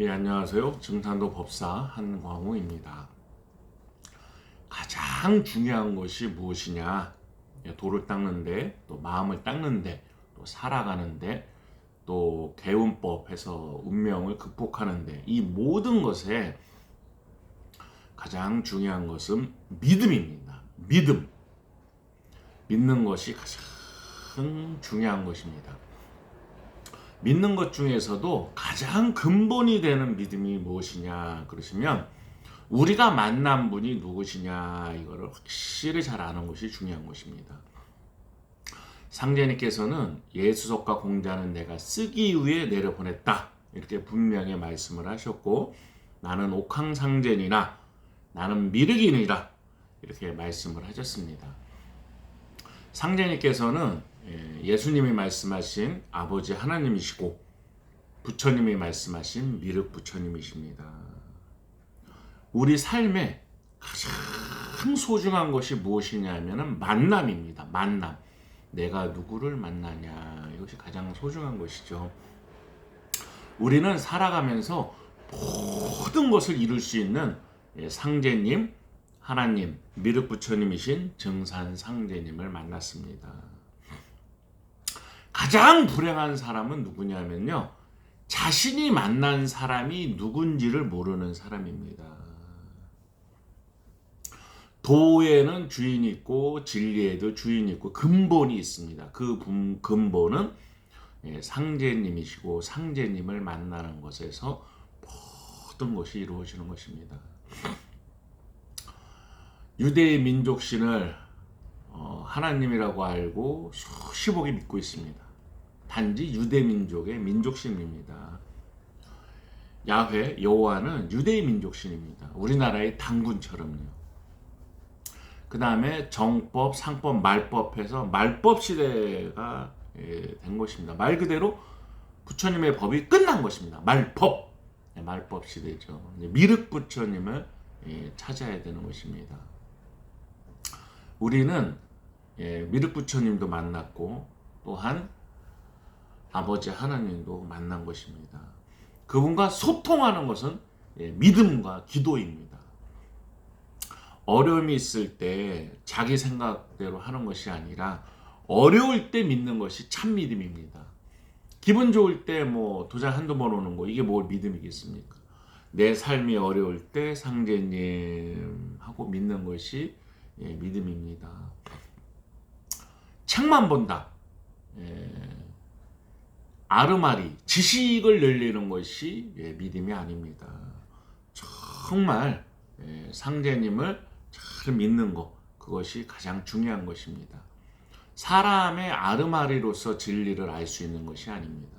예, 안녕하세요. 증산도 법사 한광우입니다. 가장 중요한 것이 무엇이냐? 예, 돌을 닦는데, 또 마음을 닦는데, 또 살아가는데, 또 개운법해서 운명을 극복하는데, 이 모든 것에 가장 중요한 것은 믿음입니다. 믿음. 믿는 것이 가장 중요한 것입니다. 믿는 것 중에서도 가장 근본이 되는 믿음이 무엇이냐 그러시면 우리가 만난 분이 누구시냐 이거를 확실히 잘 아는 것이 중요한 것입니다. 상제님께서는 예수석과 공자는 내가 쓰기 위해 내려보냈다 이렇게 분명히 말씀을 하셨고 나는 옥황상제니나 나는 미륵이니라 이렇게 말씀을 하셨습니다. 상제님께서는 예, 예수님이 말씀하신 아버지 하나님이시고 부처님이 말씀하신 미륵 부처님이십니다. 우리 삶에 가장 소중한 것이 무엇이냐면은 만남입니다. 만남. 내가 누구를 만나냐 이것이 가장 소중한 것이죠. 우리는 살아가면서 모든 것을 이룰 수 있는 예, 상제님, 하나님, 미륵 부처님이신 증산 상제님을 만났습니다. 가장 불행한 사람은 누구냐면요. 자신이 만난 사람이 누군지를 모르는 사람입니다. 도에는 주인이 있고 진리에도 주인이 있고 근본이 있습니다. 그 근본은 예, 상제님이시고 상제님을 만나는 것에서 모든 것이 이루어지는 것입니다. 유대의 민족신을 어, 하나님이라고 알고 수십억이 믿고 있습니다. 단지 유대 민족의 민족신입니다. 야훼 여호와는 유대의 민족신입니다. 우리나라의 당군처럼요. 그 다음에 정법, 상법, 말법해서 말법 시대가 예, 된 것입니다. 말 그대로 부처님의 법이 끝난 것입니다. 말법, 네, 말법 시대죠. 미륵 부처님을 예, 찾아야 되는 것입니다. 우리는 예, 미륵 부처님도 만났고 또한 아버지 하나님도 만난 것입니다. 그분과 소통하는 것은 예, 믿음과 기도입니다. 어려움이 있을 때 자기 생각대로 하는 것이 아니라 어려울 때 믿는 것이 참 믿음입니다. 기분 좋을 때 뭐 도장 한두 번 오는 거 이게 뭘 믿음이겠습니까? 내 삶이 어려울 때 상제님 하고 믿는 것이 예, 믿음입니다. 책만 본다. 예, 아르마리 지식을 늘리는 것이 예, 믿음이 아닙니다. 정말 예, 상제님을 잘 믿는 것 그것이 가장 중요한 것입니다. 사람의 아르마리로서 진리를 알 수 있는 것이 아닙니다.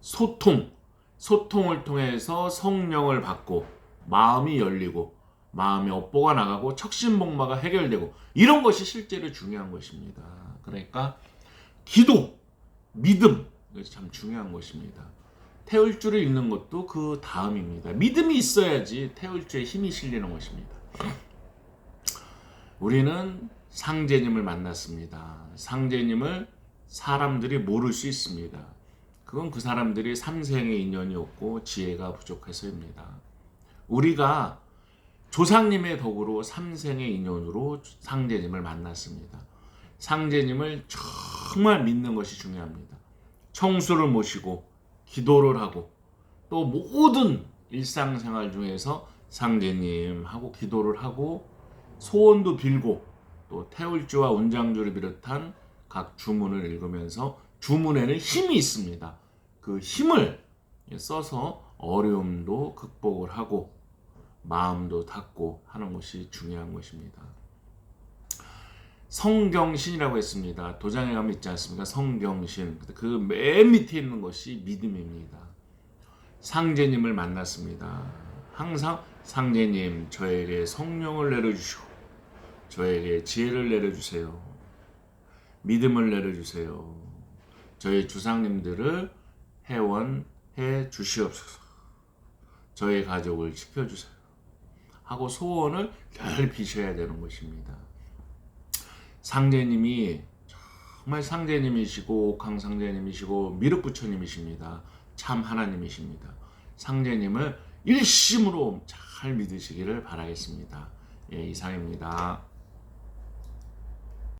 소통, 소통을 통해서 성령을 받고 마음이 열리고 마음의 업보가 나가고 척신복마가 해결되고 이런 것이 실제로 중요한 것입니다. 그러니까 기도, 믿음 이것이 참 중요한 것입니다. 태울 줄을 읽는 것도 그 다음입니다. 믿음이 있어야지 태울 줄에 힘이 실리는 것입니다. 우리는 상제님을 만났습니다. 상제님을 사람들이 모를 수 있습니다. 그건 그 사람들이 삼생의 인연이었고 지혜가 부족해서입니다. 우리가 조상님의 덕으로 삼생의 인연으로 상제님을 만났습니다. 상제님을 정말 믿는 것이 중요합니다. 청수를 모시고 기도를 하고 또 모든 일상생활 중에서 상제님하고 기도를 하고 소원도 빌고 또 태울주와 운장주를 비롯한 각 주문을 읽으면서 주문에는 힘이 있습니다. 그 힘을 써서 어려움도 극복을 하고 마음도 닫고 하는 것이 중요한 것입니다. 성경신이라고 했습니다. 도장에 가면 있지 않습니까? 성경신. 그 맨 밑에 있는 것이 믿음입니다. 상제님을 만났습니다. 항상 상제님 저에게 성령을 내려주시고 저에게 지혜를 내려주세요. 믿음을 내려주세요. 저희 주상님들을 회원해 주시옵소서. 저의 가족을 지켜주세요. 하고 소원을 늘 비셔야 되는 것입니다. 상제님이 정말 상제님이시고 옥황상제님이시고 미륵부처님이십니다. 참 하나님이십니다. 상제님을 일심으로 잘 믿으시기를 바라겠습니다. 예, 이상입니다.